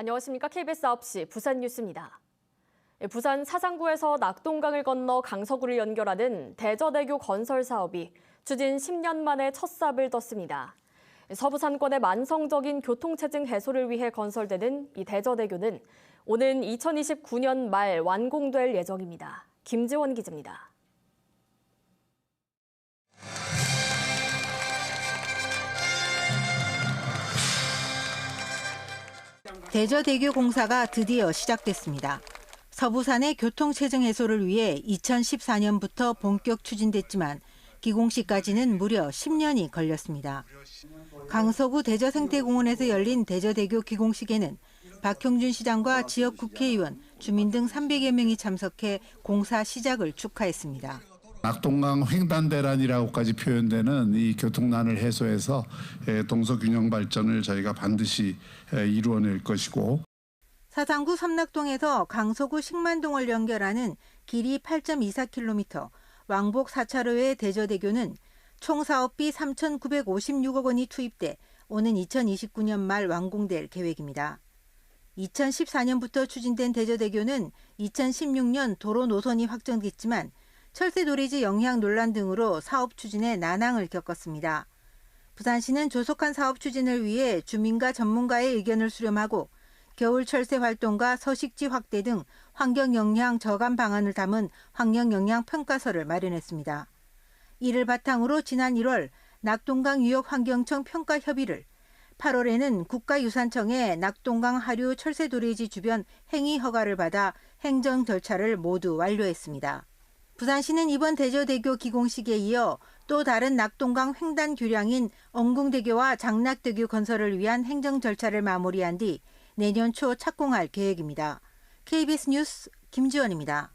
안녕하십니까. KBS 9시 부산 뉴스입니다. 예, 부산 사상구에서 낙동강을 건너 강서구를 연결하는 대저대교 건설 사업이 추진 10년 만에 첫 삽을 떴습니다. 서부 산권의 만성적인 교통체증 해소를 위해 건설되는 이 대저대교는 오는 2029년 말 완공될 예정입니다. 김지원 기자입니다. 대저대교 공사가 드디어 시작됐습니다. 서부산의 교통체증 해소를 위해 2014년부터 본격 추진됐지만 기공식까지는 무려 10년이 걸렸습니다. 강서구 대저생태공원에서 열린 대저대교 기공식에는 박형준 시장과 지역 국회의원, 주민 등 300여 명이 참석해 공사 시작을 축하했습니다. 낙동강 횡단대란이라고까지 표현되는 이 교통난을 해소해서 예, 동서균형 발전을 저희가 반드시 예, 이루어낼 것이고 사상구 삼락동에서 강서구 식만동을 연결하는 길이 8.24km, 왕복 4차로의 대저대교는 총 사업비 3,956억 원이 투입돼 오는 2029년 말 완공될 계획입니다. 2014년부터 추진된 대저대교는 2016년 도로 노선이 확정됐지만 철새 도래지 영향 논란 등으로 사업 추진에 난항을 겪었습니다. 부산시는 조속한 사업 추진을 위해 주민과 전문가의 의견을 수렴하고 겨울 철새 활동과 서식지 확대 등 환경 영향 저감 방안을 담은 환경 영향 평가서를 마련했습니다. 이를 바탕으로 지난 1월 낙동강 유역 환경청 평가 협의를 8월에는 국가유산청에 낙동강 하류 철새 도래지 주변 행위 허가를 받아 행정 절차를 모두 완료했습니다. 부산시는 이번 대저대교 기공식에 이어 또 다른 낙동강 횡단 교량인 엉궁대교와 장락대교 건설을 위한 행정 절차를 마무리한 뒤 내년 초 착공할 계획입니다. KBS 뉴스 김지원입니다.